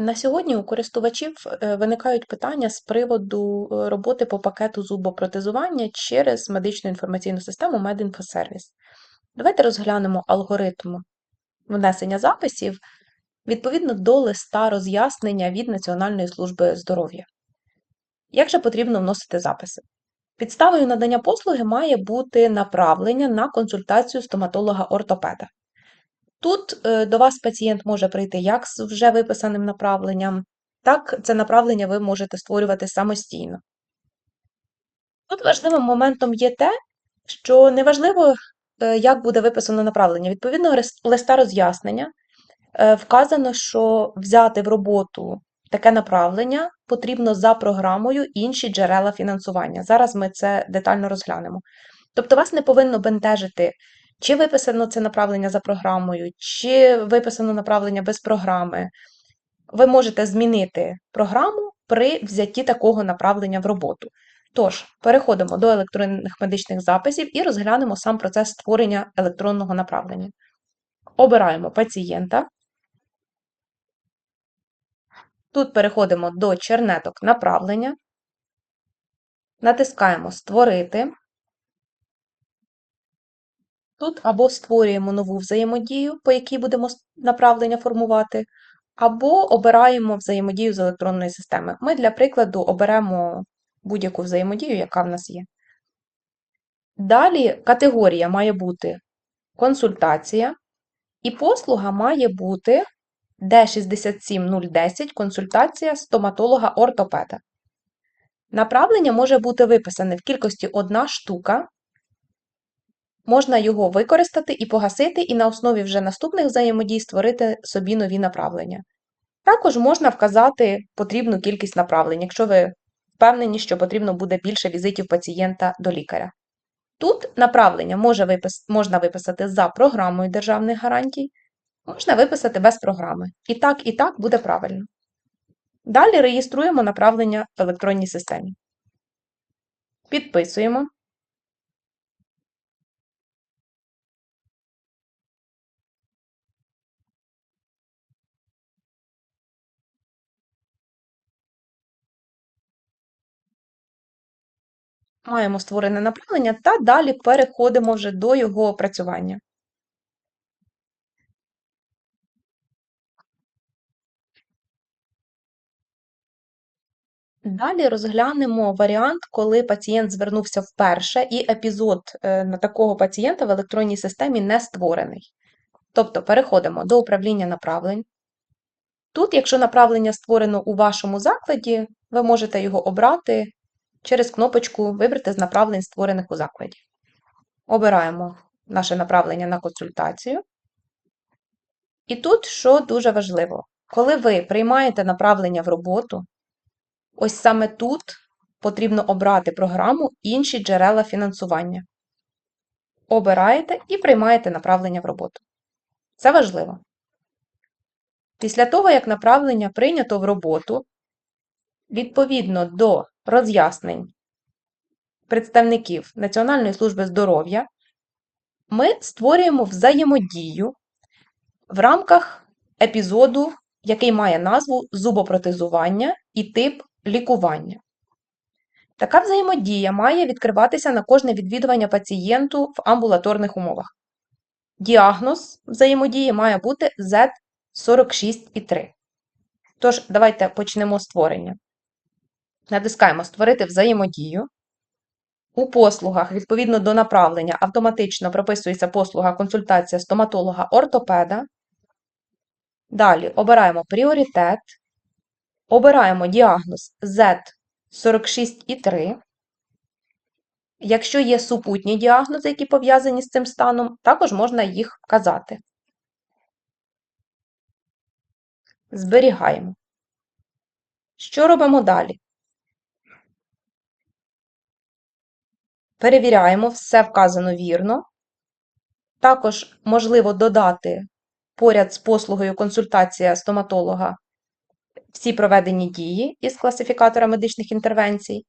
На сьогодні у користувачів е, виникають питання з приводу е, роботи по пакету зубопротезування через медичну інформаційну систему MedInfoService. Давайте розглянемо алгоритм внесення записів відповідно до листа роз'яснення від Національної служби здоров'я. Як же потрібно вносити записи? Підставою надання послуги має бути направлення на консультацію стоматолога-ортопеда. Тут е, до вас пацієнт може прийти як з вже виписаним направленням, так це направлення ви можете створювати самостійно. Тут важливим моментом є те, що неважливо, е, як буде виписано направлення. Відповідно листа роз'яснення е, вказано, що взяти в роботу таке направлення потрібно за програмою інші джерела фінансування. Зараз ми це детально розглянемо. Тобто вас не повинно бентежити чи виписано це направлення за програмою, чи виписано направлення без програми. Ви можете змінити програму при взятті такого направлення в роботу. Тож, переходимо до електронних медичних записів і розглянемо сам процес створення електронного направлення. Обираємо пацієнта. Тут переходимо до чернеток направлення, натискаємо Створити. Тут або створюємо нову взаємодію, по якій будемо направлення формувати, або обираємо взаємодію з електронної системи. Ми, для прикладу, оберемо будь-яку взаємодію, яка в нас є. Далі категорія має бути консультація, і послуга має бути D67010 консультація стоматолога-ортопеда. Направлення може бути виписане в кількості одна штука. Можна його використати і погасити, і на основі вже наступних взаємодій створити собі нові направлення. Також можна вказати потрібну кількість направлень, якщо ви впевнені, що потрібно буде більше візитів пацієнта до лікаря. Тут направлення може випис... можна виписати за програмою державних гарантій, можна виписати без програми. І так, і так буде правильно. Далі реєструємо направлення в електронній системі. Підписуємо. Маємо створене направлення та далі переходимо вже до його опрацювання. Далі розглянемо варіант, коли пацієнт звернувся вперше, і епізод е, на такого пацієнта в електронній системі не створений. Тобто переходимо до управління направлень. Тут, якщо направлення створено у вашому закладі, ви можете його обрати через кнопочку Вибрати з направлень, створених у закладі. Обираємо наше направлення на консультацію. І тут, що дуже важливо, коли ви приймаєте направлення в роботу, ось саме тут потрібно обрати програму Інші джерела фінансування. Обираєте і приймаєте направлення в роботу. Це важливо. Після того, як направлення прийнято в роботу, відповідно до роз'яснень представників Національної служби здоров'я, ми створюємо взаємодію в рамках епізоду, який має назву зубопротезування і тип лікування. Така взаємодія має відкриватися на кожне відвідування пацієнту в амбулаторних умовах. Діагноз взаємодії має бути Z46,3. Тож, давайте почнемо створення. Натискаємо Створити взаємодію. У послугах, відповідно до направлення, автоматично прописується послуга консультація стоматолога-ортопеда. Далі обираємо пріоритет, обираємо діагноз Z46,3. Якщо є супутні діагнози, які пов'язані з цим станом, також можна їх вказати. Зберігаємо. Що робимо далі? Перевіряємо, все вказано вірно. Також можливо додати поряд з послугою консультація стоматолога всі проведені дії із класифікатора медичних інтервенцій.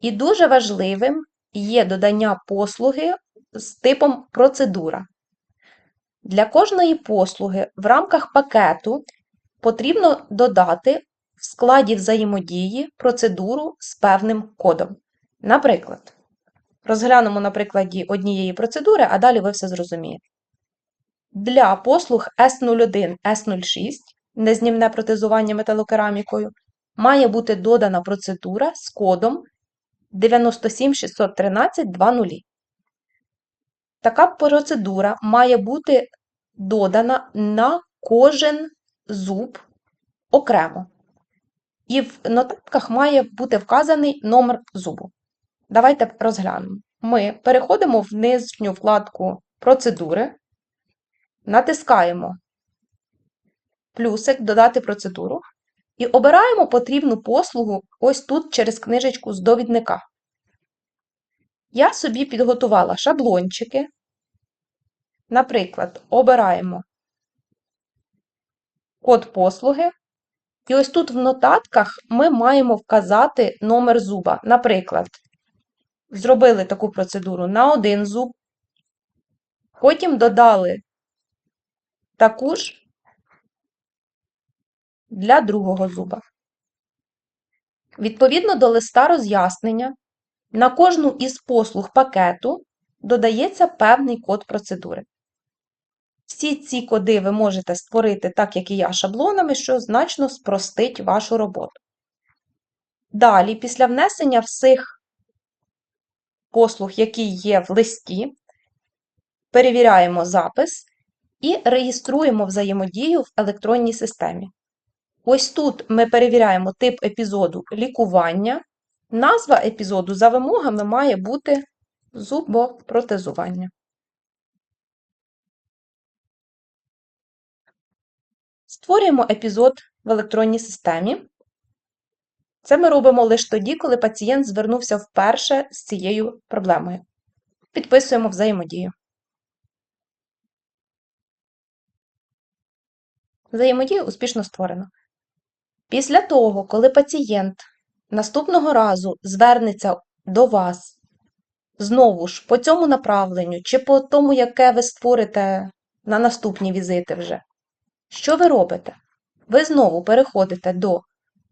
І дуже важливим є додання послуги з типом процедура. Для кожної послуги в рамках пакету потрібно додати в складі взаємодії процедуру з певним кодом. Наприклад, розглянемо на прикладі однієї процедури, а далі ви все зрозумієте. Для послуг S01, S06 незнімне протезування металокерамікою має бути додана процедура з кодом 97613.2.0. Така процедура має бути додана на кожен зуб окремо. І в нотатках має бути вказаний номер зубу. Давайте розглянемо. Ми переходимо в нижню вкладку Процедури, натискаємо плюсик Додати процедуру і обираємо потрібну послугу ось тут через книжечку з довідника. Я собі підготувала шаблончики. Наприклад, обираємо код послуги. І ось тут в нотатках ми маємо вказати номер зуба. Наприклад, зробили таку процедуру на один зуб, потім додали таку ж для другого зуба. Відповідно до листа роз'яснення, на кожну із послуг пакету додається певний код процедури. Всі ці коди ви можете створити, так як і я, шаблонами, що значно спростить вашу роботу. Далі, після внесення всіх послуг, які є в листі, перевіряємо запис і реєструємо взаємодію в електронній системі. Ось тут ми перевіряємо тип епізоду лікування. Назва епізоду за вимогами має бути зубопротезування. Створюємо епізод в електронній системі. Це ми робимо лише тоді, коли пацієнт звернувся вперше з цією проблемою. Підписуємо взаємодію. Взаємодію успішно створено. Після того, коли пацієнт наступного разу звернеться до вас знову ж по цьому направленню, чи по тому, яке ви створите на наступні візити вже, що ви робите? Ви знову переходите до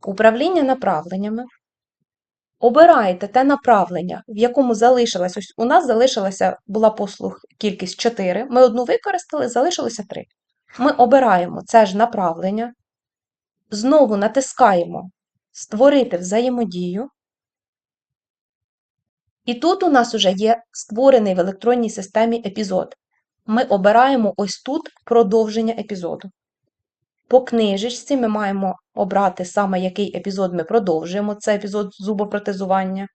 управління направленнями, обираєте те направлення, в якому залишилось, ось у нас залишилася була послуг кількість 4, ми одну використали, залишилося 3. Ми обираємо це ж направлення, знову натискаємо Створити взаємодію. І тут у нас вже є створений в електронній системі епізод. Ми обираємо ось тут продовження епізоду. По книжечці ми маємо обрати саме, який епізод ми продовжуємо, це епізод зубопротезування.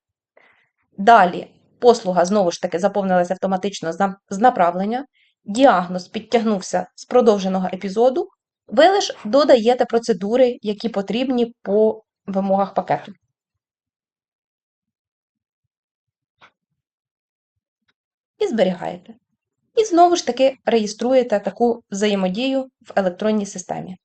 Далі послуга, знову ж таки, заповнилася автоматично з направлення. Діагноз підтягнувся з продовженого епізоду. Ви лише додаєте процедури, які потрібні по вимогах пакету. І зберігаєте. І знову ж таки реєструєте таку взаємодію в електронній системі.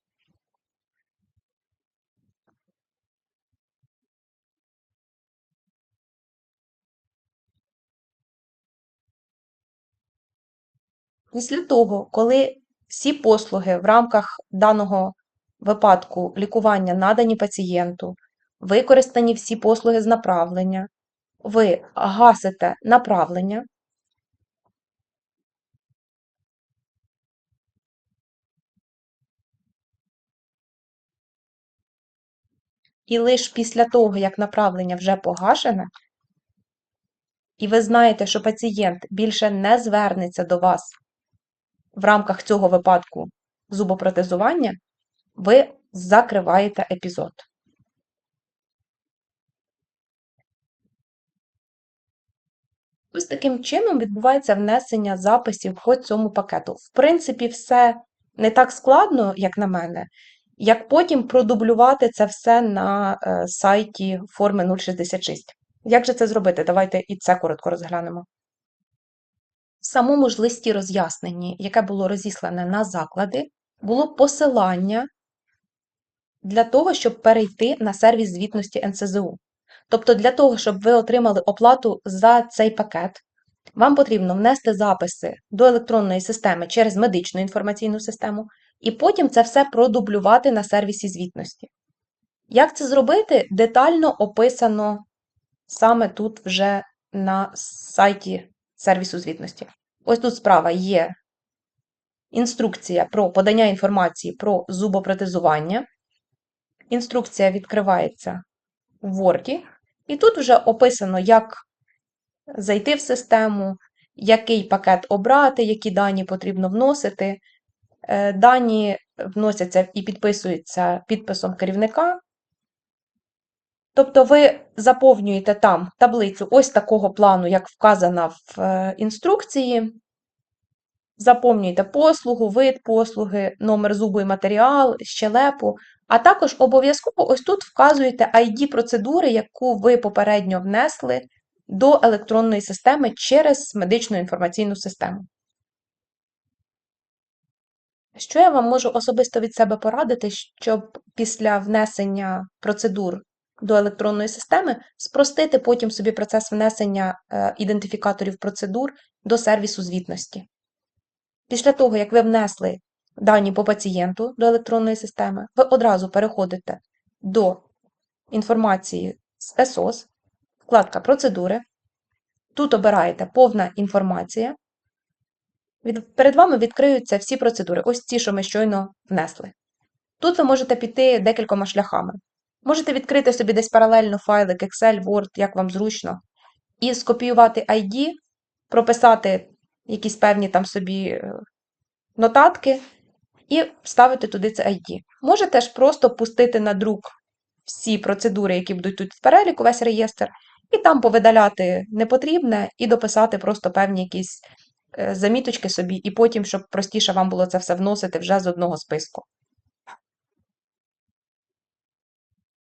Після того, коли всі послуги в рамках даного випадку лікування надані пацієнту, використані всі послуги з направлення, ви гасите направлення, і лише після того, як направлення вже погашене, і ви знаєте, що пацієнт більше не звернеться до вас в рамках цього випадку зубопротезування, ви закриваєте епізод. Ось таким чином відбувається внесення записів по цьому пакету. В принципі, все не так складно, як на мене, як потім продублювати це все на е, сайті форми 066. Як же це зробити? Давайте і це коротко розглянемо. В самому ж листі роз'ясненні, яке було розіслане на заклади, було посилання для того, щоб перейти на сервіс звітності НСЗУ. Тобто, для того, щоб ви отримали оплату за цей пакет, вам потрібно внести записи до електронної системи через медичну інформаційну систему, і потім це все продублювати на сервісі звітності. Як це зробити, детально описано саме тут вже на сайті сервісу звітності. Ось тут справа є інструкція про подання інформації про зубопротезування. Інструкція відкривається в Word, і тут вже описано, як зайти в систему, який пакет обрати, які дані потрібно вносити. Е, Дані вносяться і підписуються підписом керівника. Тобто ви заповнюєте там таблицю ось такого плану, як вказано в е, інструкції. Заповнюєте послугу, вид послуги, номер зубу і матеріал, щелепу, а також обов'язково ось тут вказуєте ID процедури, яку ви попередньо внесли до електронної системи через медичну інформаційну систему. Що я вам можу особисто від себе порадити, щоб після внесення процедур до електронної системи спростити потім собі процес внесення е, ідентифікаторів процедур до сервісу звітності. Після того, як ви внесли дані по пацієнту до електронної системи, ви одразу переходите до інформації з ЕСОС, вкладка Процедури. Тут обираєте Повна інформація. Перед вами відкриються всі процедури, ось ті, що ми щойно внесли. Тут ви можете піти декількома шляхами. Можете відкрити собі десь паралельно файлик Excel, Word, як вам зручно, і скопіювати ID, прописати якісь певні там собі е, нотатки і вставити туди це ID. Можете ж просто пустити на друк всі процедури, які будуть тут в переліку, весь реєстр, і там повидаляти непотрібне і дописати просто певні якісь е, заміточки собі, і потім, щоб простіше вам було це все вносити вже з одного списку.